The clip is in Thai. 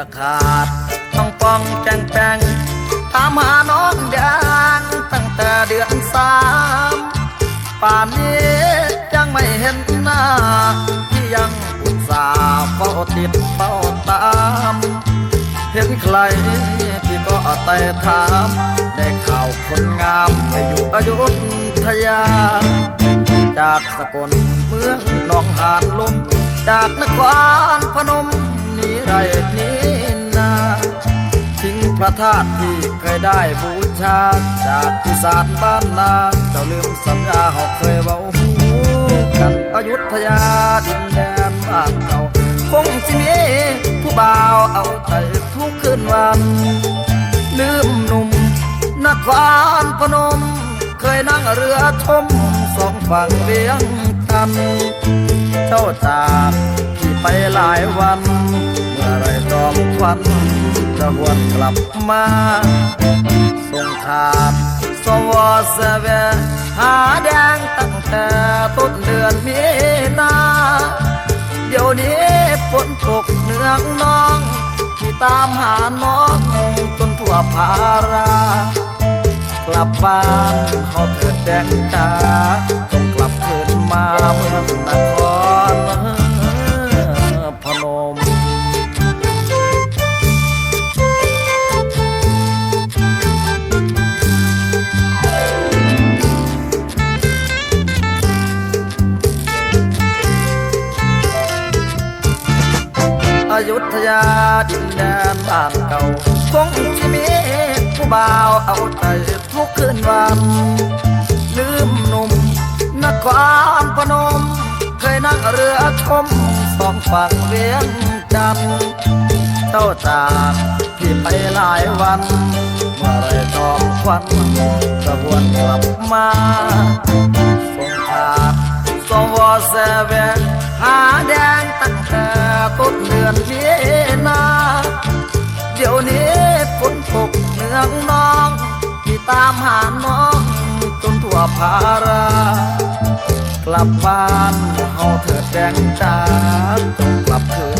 อขาด ต้องป้องแจงแปงตามหาน้องแดงตั้งแต่เดือนสามป่านนี้ยังไม่เห็นหน้า ที่ยังอุตส่าห์เฝ้าติดเฝ้าตาม เห็นใครที่ก็แต่ถาม ได้ข่าวคนงามไปอยู่อยุธยา จากสกลเมืองหนองหานลม จากนครพนม นี่ไรนี่นาทิ้งพระธาตุที่เคยได้บูชา จากที่สานบ้านนาเจ้าลืมสัญญาเขาเคยเว้าหูกันอยุธยาดินแดนบ้านเก่าคงจะมีผู้บ่าวเอาใจทุกคืนวัน ลืมหนุ่มนครพนม เคยนั่งเรือชมสองฝั่งเวียงกัน เจ้าจา ไปหลายวัน เมื่อไรจอมควันจะหวนกลับมาส่งขาดสวอเสเวหาแดงตั้งแต่ต้นเดือนมีนาเดี๋ยวนี้ฝนตกเนืองน้องที่ตามหาน้องจนทั่วภารา กลับบ้านเขาเถิดแดงจ้าจงกลับคืนมาเมืองนคร ยุธยาดินแดนบ้านเก่าคงจะมีผู้บ่าวเอาใจทุกคืนวันลืมหนุ่มนครพนม เคยนั่งเรือชมสองฝั่งเวียงจันทร์เจ้าจากพี่ไปหลายวันเมื่อไรจอมควันจะวนกลับมาส่งขาดสวอเซเว่น ต้นเดือนมีนาเดี๋ยวนี้ฝนตกเนืองน้อง ที่ตามหาน้องจนทั่วภารา กลับบ้านเฮาเถิดแดงจ้างกลับคืน